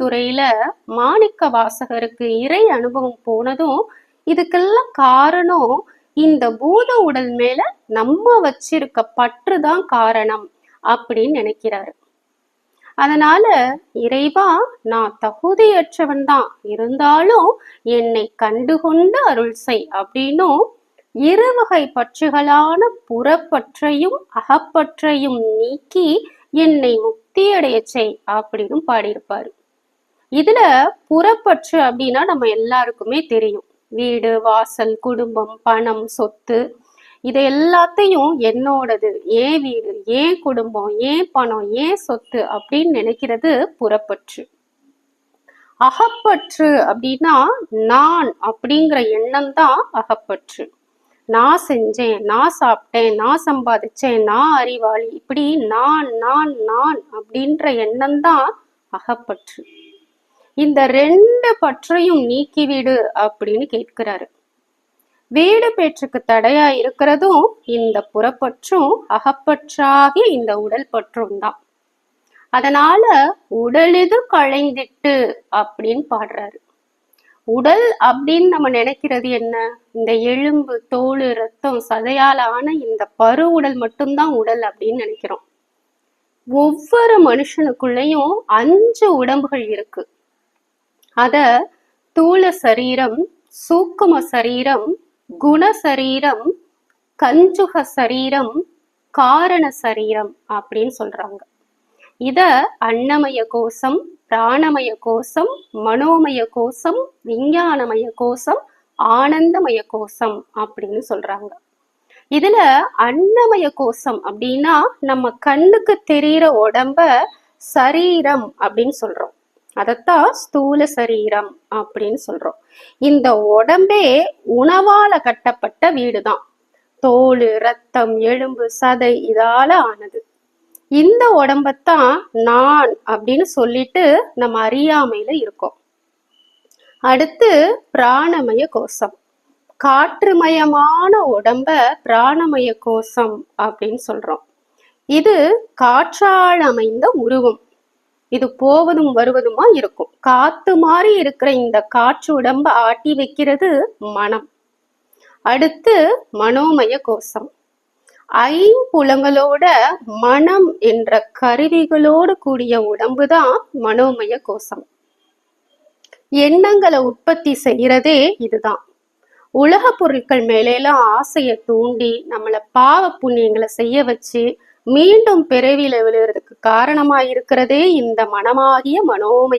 துறையில மாணிக்க வாசகருக்கு இறை அனுபவம் போனதும் இதுக்கெல்லாம் காரணம் இந்த பூத உடல் மேல நம்ம வச்சிருக்க பற்று தான் காரணம் அப்படின்னு நினைக்கிறாரு. அதனால இறைவா நான் தகுதியற்றவன் தான். இருந்தாலும் என்னை கண்டுகொண்டு அருள் செய் அப்படின்னும் இருவகை பற்றுகளான புறப்பற்றையும் அகப்பற்றையும் நீக்கி என்னை முக்தியடைய செய் அப்படின்னு பாடியிருப்பாரு. இதுல புறப்பற்று அப்படின்னா நம்ம எல்லாருக்குமே தெரியும். வீடு வாசல் குடும்பம் பணம் சொத்து. இது எல்லாத்தையும் என்னோடது ஏன் வீடு ஏன் குடும்பம் ஏன் பணம் ஏன் சொத்து அப்படின்னு நினைக்கிறது புறப்பற்று. அகப்பற்று அப்படின்னா நான் அப்படிங்கிற எண்ணம் தான் அகப்பற்று. நான் செஞ்சேன் நான் சாப்பிட்டேன் நான் சம்பாதிச்சேன் நான் அறிவாளி இப்படி நான் நான் நான் அப்படின்ற எண்ணம் தான் அகப்பற்று. இந்த ரெண்டு பற்றையும் நீக்கிவிடு அப்படின்னு கேட்கிறாரு. வீடு பேற்றுக்கு தடையா இருக்கிறதும் இந்த புறப்பற்றும் அகப்பற்றாகிய இந்த உடல் பற்றும் தான். அதனால உடலிது களைந்திட்டு அப்படின்னு பாடுறாரு. உடல் அப்படின்னு நம்ம நினைக்கிறது என்ன? இந்த எலும்பு தோல் ரத்தம் சதையால் ஆன இந்த பரு உடல் மட்டும்தான் உடல் அப்படின்னு நினைக்கிறோம். ஒவ்வொரு மனுஷனுக்குள்ளேயும் அஞ்சு உடம்புகள் இருக்கு. அத தூள சரீரம் சூக்கும சரீரம் குண சரீரம் கஞ்சுக சரீரம் காரண சரீரம் அப்படின்னு சொல்றாங்க. இத அன்னமய கோஷம் பிராணமய கோஷம் மனோமய கோஷம் விஞ்ஞானமய கோஷம் ஆனந்தமய கோஷம் அப்படின்னு சொல்றாங்க. இதுல அன்னமய கோஷம் அப்படின்னா நம்ம கண்ணுக்கு தெரியிற உடம்ப சரீரம் அப்படின்னு சொல்றோம். அதைத்தான் ஸ்தூல சரீரம் அப்படின்னு சொல்றோம். இந்த உடம்பே உணவால கட்டப்பட்ட வீடுதான். தோல் ரத்தம் எலும்பு சதை இதால ஆனது. இந்த உடம்பத்தான் நான் அப்படின்னு சொல்லிட்டு நம்ம அறியாமையில இருக்கோம். அடுத்து பிராணமய கோஷம். காற்றுமயமான உடம்ப பிராணமய கோஷம் அப்படின்னு சொல்றோம். இது காற்றால் அமைந்த உருவம். இது போவதும் வருவதுமா இருக்கும். காத்து மாதிரி இருக்கிற இந்த காற்று உடம்ப ஆட்டி வைக்கிறது மனம். அடுத்து மனோமய கோஷம். ஐம்புலங்களோட மனம் என்ற கருவிகளோடு கூடிய உடம்பு தான் மனோமய கோஷம். எண்ணங்களை உற்பத்தி செய்யறதே இதுதான். உலக பொருட்கள் மேலெல்லாம் ஆசையை தூண்டி நம்மளை பாவ புண்ணியங்களை செய்ய வச்சு மீண்டும் பிறவியில விழுறதுக்கு காரணமா இருக்கிறதே இந்த மனமாகிய மனோமய